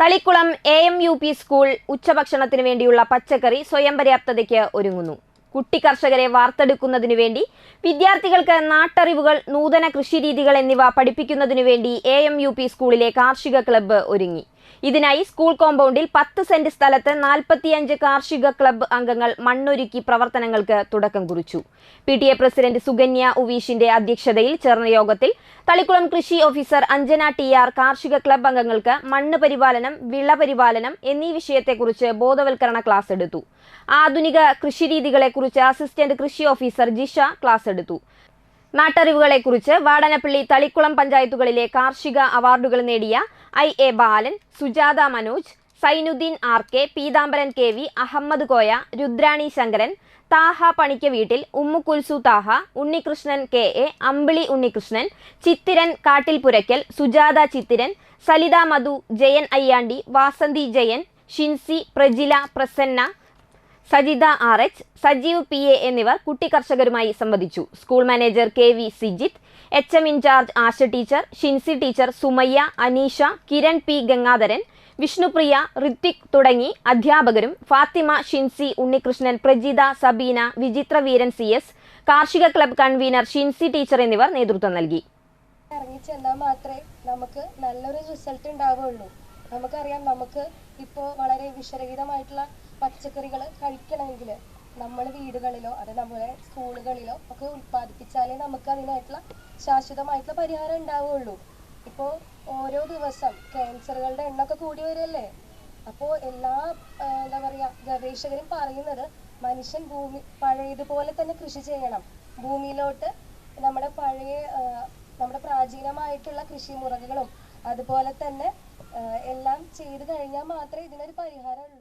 Thalikulam A M U P school ഉച്ചഭക്ഷണത്തിന് വേണ്ടിയുള്ള പച്ചക്കറി സ്വയം പര്യാപ്തതയ്ക്ക് ഒരുങ്ങുന്നു. കുട്ടി കർഷകരെ വാർത്തെടുക്കുന്നതിനു വേണ്ടി വിദ്യാർത്ഥികൾക്ക് നാട്ടറിവുകൾ നൂതന കൃഷിരീതികൾ എന്നിവ പഠിപ്പിക്കുന്നതിനു വേണ്ടി എ എം യു പി സ്കൂളിലെ കാർഷിക ക്ലബ്ബ് ഒരുങ്ങി. ഇതിനായി സ്കൂൾ കോമ്പൗണ്ടിൽ പത്ത് സെന്റ് സ്ഥലത്ത് നാൽപ്പത്തിയഞ്ച് കാർഷിക ക്ലബ്ബ് അംഗങ്ങൾ മണ്ണൊരുക്കി പ്രവർത്തനങ്ങൾക്ക് തുടക്കം കുറിച്ചു. P T A president Sukanya ഉവീഷിന്റെ അധ്യക്ഷതയിൽ ചേർന്ന യോഗത്തിൽ തളിക്കുളം കൃഷി ഓഫീസർ അഞ്ജന ടി ആർ കാർഷിക ക്ലബ്ബ് അംഗങ്ങൾക്ക് മണ്ണ് പരിപാലനം വിള പരിപാലനം എന്നീ വിഷയത്തെക്കുറിച്ച് ബോധവൽക്കരണ ക്ലാസ് എടുത്തു. ആധുനിക കൃഷിരീതികളെക്കുറിച്ച് അസിസ്റ്റന്റ് കൃഷി ഓഫീസർ ജിഷ ക്ലാസ് എടുത്തു. നാട്ടറിവുകളെക്കുറിച്ച് വാടനപ്പള്ളി തളിക്കുളം പഞ്ചായത്തുകളിലെ കാർഷിക അവാർഡുകൾ നേടിയ I A Balan Sujatha Manoj Zainuddin R K Pithambaran K V Ahammed Koya Rudrani Sankaran Thaha Panikka വീട്ടിൽ Ummukulsu Thaha Unnikrishnan K A Ambili Unnikrishnan Chithiran Kattil Puraykkal Sujatha Chithiran Salitha Madhu Jayan Ayyandi Vasanthi Jayan Shinsi Prajila Prasanna Sajitha R H Sajeev P A എന്നിവർ കുട്ടി കർഷകരുമായി സംവദിച്ചു. School manager K V Sijith H M in charge Asha teacher Shinsi teacher Sumayya Aneesha Kiran P Gangadharan Vishnupriya Rithvik തുടങ്ങി അധ്യാപകരും Fathima Shincy Unnikrishnan Prajitha Sabeena Vichithra Veeran C S കാർഷിക club convener Shincy teacher എന്നിവർ നേതൃത്വം നൽകി. മാത്രമേ നമുക്ക് നല്ലൊരു റിസൾട്ട് ഉണ്ടാവുകയുള്ളൂ. നമുക്കറിയാം നമുക്ക് ഇപ്പോൾ വളരെ വിഷരഹിതമായിട്ടുള്ള പച്ചക്കറികൾ കഴിക്കണമെങ്കിൽ നമ്മൾ വീടുകളിലോ അത് നമ്മുടെ സ്കൂളുകളിലോ ഒക്കെ ഉൽപ്പാദിപ്പിച്ചാലേ നമുക്ക് അതിനായിട്ടുള്ള ശാശ്വതമായിട്ടുള്ള പരിഹാരം ഉണ്ടാവുകയുള്ളൂ ഇപ്പോൾ ഓരോ ദിവസം ക്യാൻസറുകളുടെ എണ്ണമൊക്കെ കൂടി വരികയല്ലേ അപ്പോൾ എല്ലാ എന്താ പറയുക ഗവേഷകരും പറയുന്നത് മനുഷ്യൻ ഭൂമി പഴയതുപോലെ തന്നെ കൃഷി ചെയ്യണം. ഭൂമിയിലോട്ട് നമ്മുടെ പഴയ നമ്മുടെ പ്രാചീനമായിട്ടുള്ള കൃഷി മുറകളും അതുപോലെ തന്നെ എല്ലാം ചെയ്തു കഴിഞ്ഞാൽ മാത്രമേ ഇതിനൊരു പരിഹാരമുള്ളൂ.